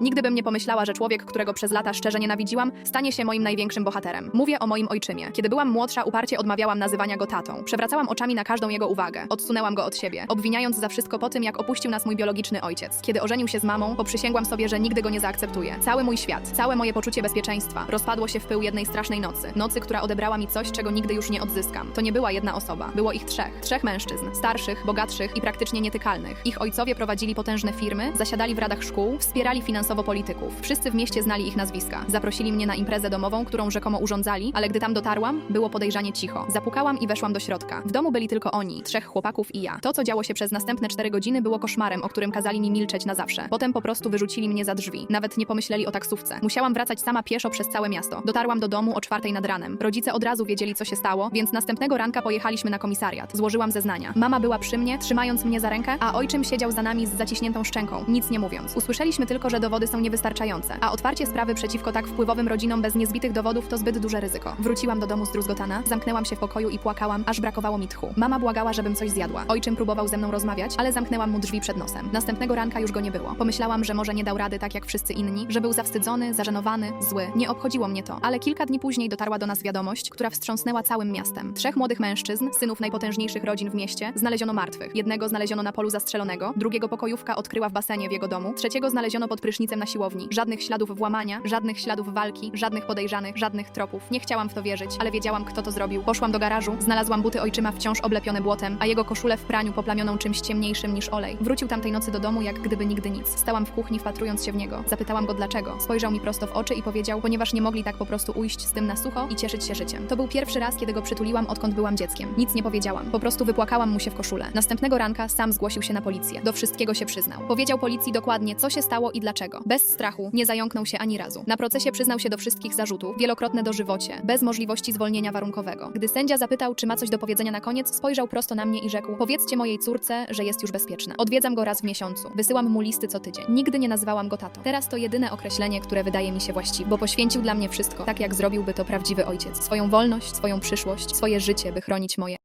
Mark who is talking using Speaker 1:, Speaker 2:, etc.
Speaker 1: Nigdy bym nie pomyślała, że człowiek, którego przez lata szczerze nienawidziłam, stanie się moim największym bohaterem. Mówię o moim ojczymie. Kiedy byłam młodsza, uparcie odmawiałam nazywania go tatą. Przewracałam oczami na każdą jego uwagę. Odsunęłam go od siebie, obwiniając za wszystko po tym, jak opuścił nas mój biologiczny ojciec. Kiedy ożenił się z mamą, poprzysięgłam sobie, że nigdy go nie zaakceptuję. Cały mój świat, całe moje poczucie bezpieczeństwa rozpadło się w pył jednej strasznej nocy. Nocy, która odebrała mi coś, czego nigdy już nie odzyskam. To nie była jedna osoba. Było ich trzech. Trzech mężczyzn. Starszych, bogatszych i praktycznie nietykalnych. Ich ojcowie prowadzili potężne firmy, zasiadali w radach szkół, wspierali polityków. Wszyscy w mieście znali ich nazwiska. Zaprosili mnie na imprezę domową, którą rzekomo urządzali, ale gdy tam dotarłam, było podejrzanie cicho. Zapukałam i weszłam do środka. W domu byli tylko oni, trzech chłopaków i ja. To, co działo się przez następne cztery godziny, było koszmarem, o którym kazali mi milczeć na zawsze. Potem po prostu wyrzucili mnie za drzwi. Nawet nie pomyśleli o taksówce. Musiałam wracać sama pieszo przez całe miasto. Dotarłam do domu o czwartej nad ranem. Rodzice od razu wiedzieli, co się stało, więc następnego ranka pojechaliśmy na komisariat. Złożyłam zeznania. Mama była przy mnie, trzymając mnie za rękę, a ojczym siedział za nami z zaciśniętą szczęką, nic nie mówiąc. Usłyszeliśmy tylko, że dowody są niewystarczające, a otwarcie sprawy przeciwko tak wpływowym rodzinom bez niezbitych dowodów to zbyt duże ryzyko. Wróciłam do domu zdruzgotana, zamknęłam się w pokoju i płakałam, aż brakowało mi tchu. Mama błagała, żebym coś zjadła. Ojczym próbował ze mną rozmawiać, ale zamknęłam mu drzwi przed nosem. Następnego ranka już go nie było. Pomyślałam, że może nie dał rady tak jak wszyscy inni, że był zawstydzony, zażenowany, zły. Nie obchodziło mnie to, ale kilka dni później dotarła do nas wiadomość, która wstrząsnęła całym miastem. Trzech młodych mężczyzn, synów najpotężniejszych rodzin w mieście, znaleziono martwych. Jednego znaleziono na polu zastrzelonego, drugiego pokojówka odkryła w basenie w jego domu, trzeciego znaleziono pod na siłowni. Żadnych śladów włamania, żadnych śladów walki, żadnych podejrzanych, żadnych tropów. Nie chciałam w to wierzyć, ale wiedziałam, kto to zrobił. Poszłam do garażu, znalazłam buty ojczyma wciąż oblepione błotem, a jego koszulę w praniu poplamioną czymś ciemniejszym niż olej. Wrócił tamtej nocy do domu, jak gdyby nigdy nic. Stałam w kuchni, wpatrując się w niego. Zapytałam go dlaczego. Spojrzał mi prosto w oczy i powiedział, ponieważ nie mogli tak po prostu ujść z tym na sucho i cieszyć się życiem. To był pierwszy raz, kiedy go przytuliłam, odkąd byłam dzieckiem. Nic nie powiedziałam. Po prostu wypłakałam mu się w koszulę. Następnego ranka sam zgłosił się na policję. Do wszystkiego się przyznał. Powiedział policji dokładnie, co się stało i dlaczego. Bez strachu, nie zająknął się ani razu. Na procesie przyznał się do wszystkich zarzutów, wielokrotne dożywocie, bez możliwości zwolnienia warunkowego. Gdy sędzia zapytał, czy ma coś do powiedzenia na koniec, spojrzał prosto na mnie i rzekł: Powiedzcie mojej córce, że jest już bezpieczna. Odwiedzam go raz w miesiącu. Wysyłam mu listy co tydzień. Nigdy nie nazywałam go tatą. Teraz to jedyne określenie, które wydaje mi się właściwe, bo poświęcił dla mnie wszystko, tak jak zrobiłby to prawdziwy ojciec. Swoją wolność, swoją przyszłość, swoje życie, by chronić moje.